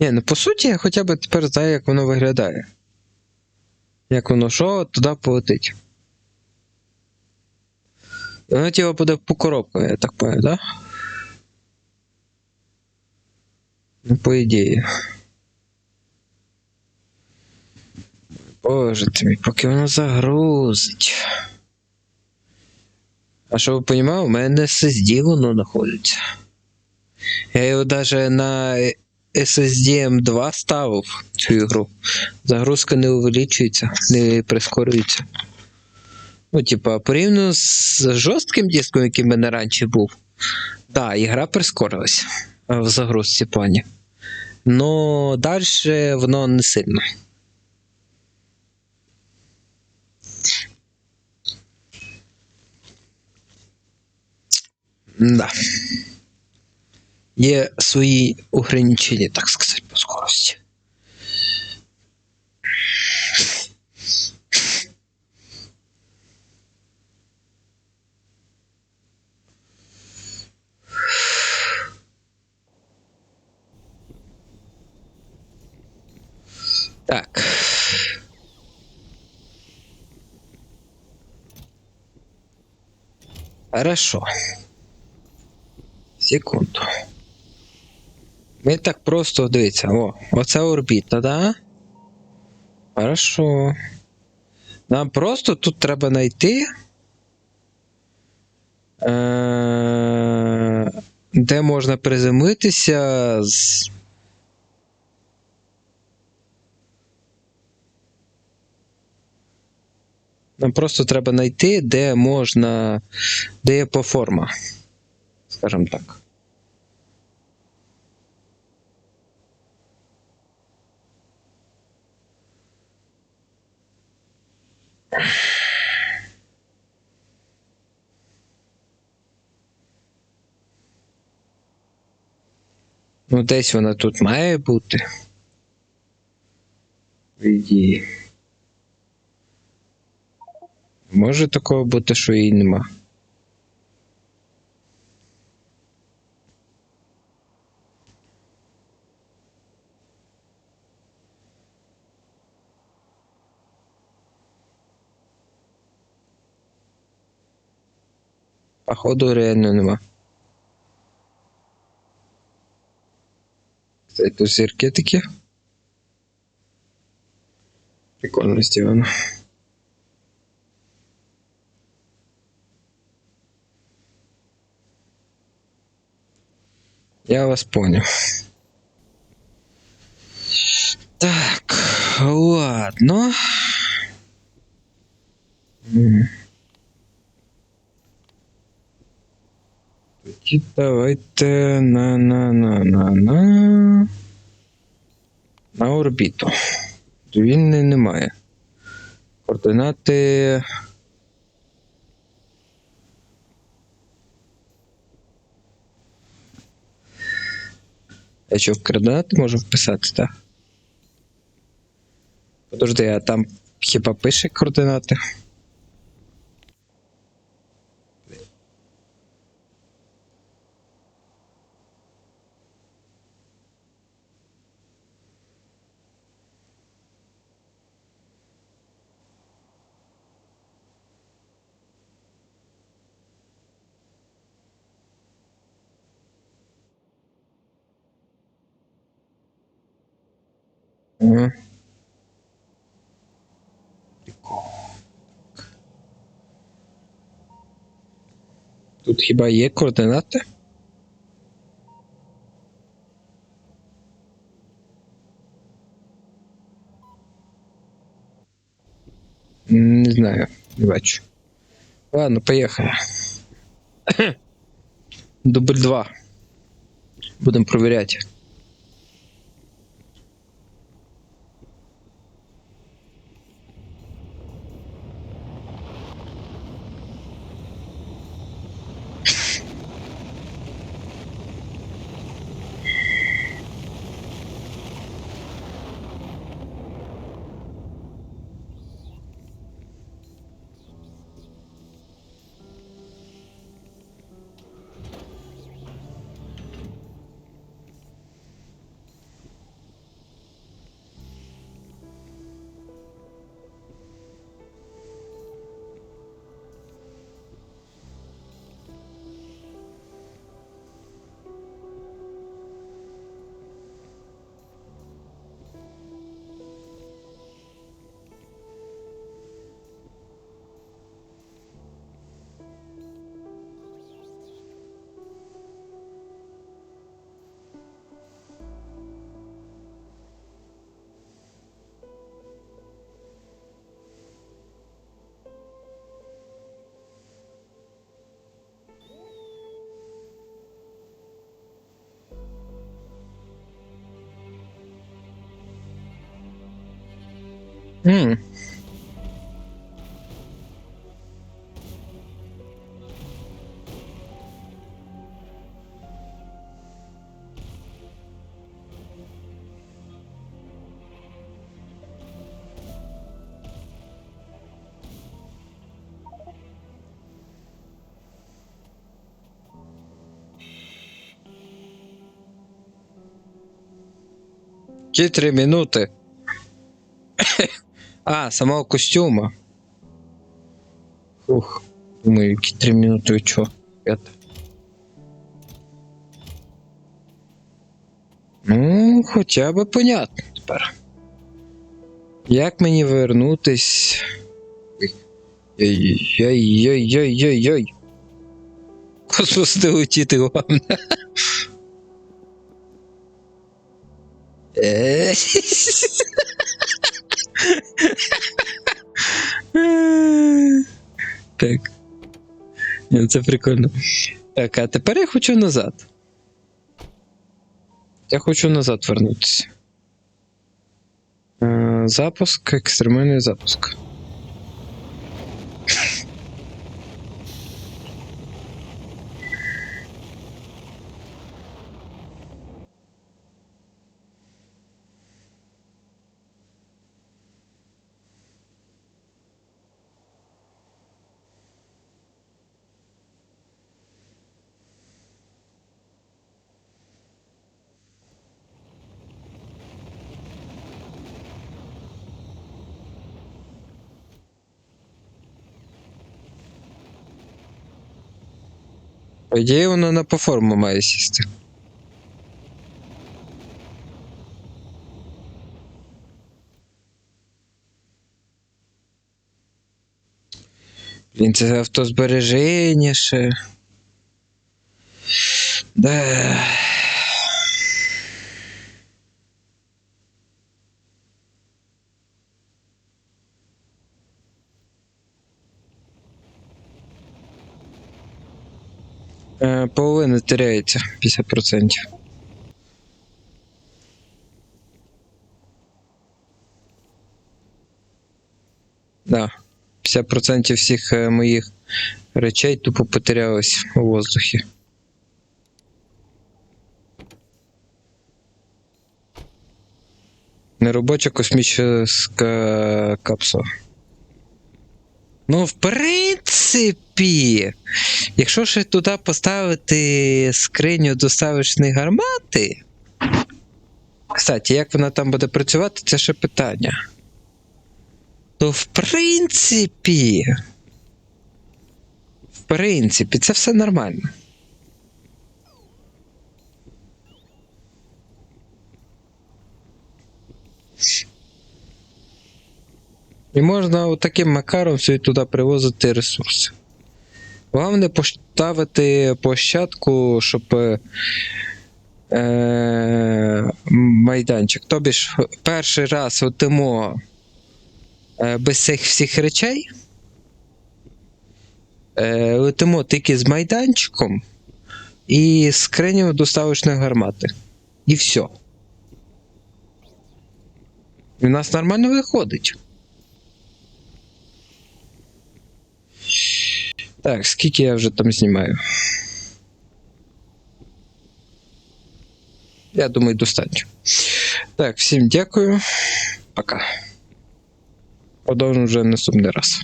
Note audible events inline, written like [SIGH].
Ні, ну по суті, я хоча б тепер знаю, як воно виглядає. Як воно що туди полетить. Воно тіло буде по коробкам, я так понял, да? Ну, по ідеї. Боже ти мій, поки воно загрузить. А що ви розуміли, у мене SSD воно знаходиться. Я його навіть на SSD M2 ставив цю ігру. Загрузка не увеличується, не прискорюється. Ну, типа, порівняно з жорстким диском, який в мене раніше був. Так, ігра прискорилась в загрузці плані. Но далі воно не сильно. Да. Є свої ограничення, так сказати, по скорості. Так. Хорошо. Секунду. Ми так просто дивіться. О, оце орбіта, да? Хорошо. Нам просто тут треба знайти. Е- де можна приземлитися з. Нам просто треба знайти, де можна. де є платформа. Скажімо так. Ну, десь вона тут має бути. В ідеї. Може такого бути, що її нема. Походу реально нема. Кстати, тут зірки такі. Прикольно сделано. Я вас понял. Так, ладно. М. Давайте на на на на на на орбіту. Вільної немає. Координати. Я що, в координати можу вписати, так? Подожди, а там хіба пише координати? Тут хіба є координати? Не знаю, не бачу. Ладно, поїхали. [COUGHS] Дубль 2. Будемо провіряти. М. Ті три минути. А, самого костюма. Ух, думаю, які три минути ви чо? Ну, хоча б понятно тепер. Як мені вернутись? Ой-ой-ой-ой-ой-ой. Космос не летіти головне. [LAUGHS] Так. Це прикольно. Так, а тепер я хочу назад. Я хочу назад вернутися. Е, Запуск, екстремальний запуск. По ідеї, воно на платформу має сісти. Блін, це автозбереження ще. Да. Половина теряється 50%. Да. 50% всіх е, моїх речей тупо потерялось у воздухі. Неробоча космічна капсула. Ну, в принципі, якщо ще туди поставити скриню доставочної гармати. Кстати, як вона там буде працювати, це ще питання. То в принципі. В принципі, це все нормально. І можна таким макаром собі туди привозити ресурси. Головне поставити площадку, щоб е, е, майданчик. Тобі ж перший раз летимо е, без цих всіх речей. Е, летимо тільки з майданчиком і скриню доставочної гармати. І все. І в нас нормально виходить. Так, скільки я вже там знімаю? Я думаю, достатньо. Так, всім дякую. Пока. Продовжимо вже наступний раз.